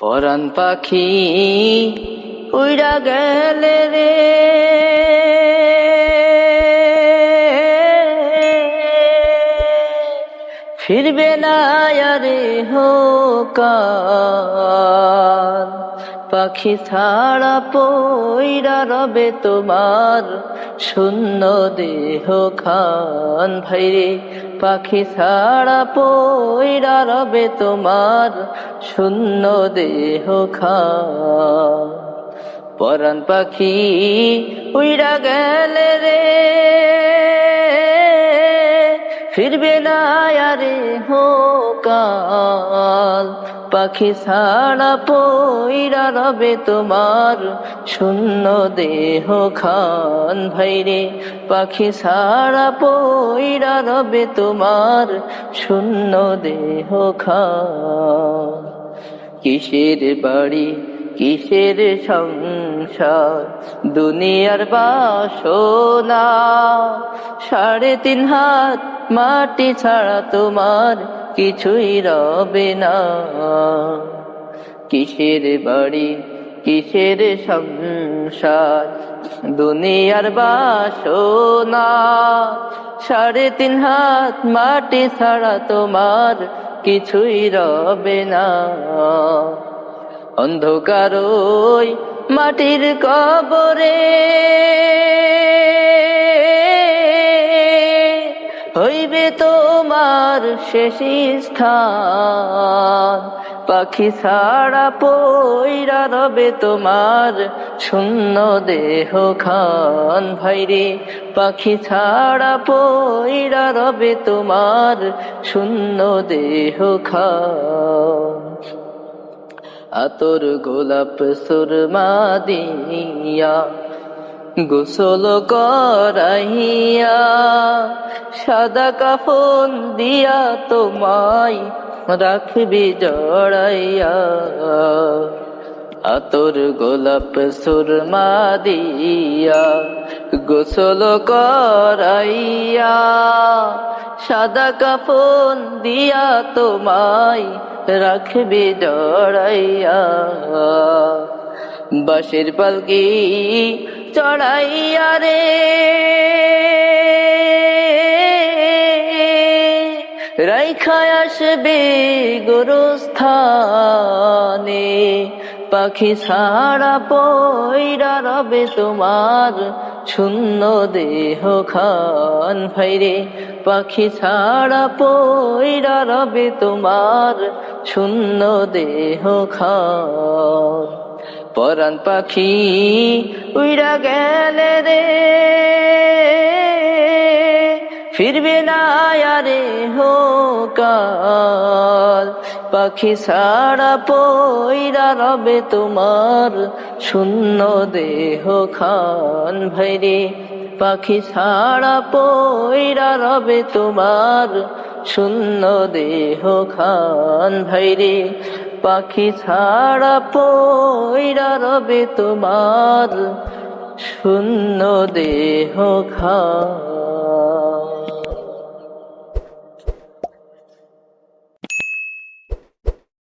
পরাণ পাখি উইরা গেলে রে। ফিরবে না আরে পাখি ছাড়া পইরা রবে তোমার শূন্য দেহ খান। ভাইরে, পাখি ছাড়া পইরা রবে তোমার শূন্য দেহ খান। পরাণ পাখি উইরা গেলে রে হোকাল পাখি ছাড়া পইরা রবে তোমার শূন্য দেহ খান ভাইরে। পাখি ছাড়া পইরা রবে তোমার শূন্য দেহ খান। কিসের বাড়ি কিসের সংসার? দুনিয়ার বাসনা। সাড়ে তিন হাত মাটি ছাড়া তোমার কিছুই রবে না। কিসের বাড়ি, কিসের সংসার? দুনিয়ার বাসনা। সাড়ে তিন হাত মাটি ছাড়া তোমার কিছুই রবে না। অন্ধকার মাটির কবরে। হইবে তোমার শেষ স্থান। পাখি ছাড়া পইরা রবে তোমার শূন্য দেহ খান। ভাইরে পাখি ছাড়া পইরা রবে তোমার শূন্য দেহ খান। আতর গোলাপ সুরমা দিয়া গোসল করাইয়া সাদা কাফন দিয়া তোমায় রাখবি জড়াইয়া। আতর গোলাপ সুরমা দিয়া গোসল করাইয়া সাদা কাফন দিয়া তোমায় রাখবি জড়াইয়া বাসের পালকি চড়াইয়া রে। রাইখায় আসবে গোরস্থানে। পাখি ছাড়া পইরা রবে তোমার শূন্য দেহ খান। ভাইরে পাখি ছাড়া পইরা রবে তোমার শূন্য দেহ খান। পরাণ পাখি উইরা গেলে রে, ফিরবে না আরে হোকাল। পাখি ছাড়া পইরা রবে তোমার শূন্য দেহ খান ভাইরে। পাখি ছাড়া পইরা রবে তোমার শূন্য দেহ খান ভাইরে। পাখি ছাড়া পইরা রবে তোমার শূন্য দেহ খান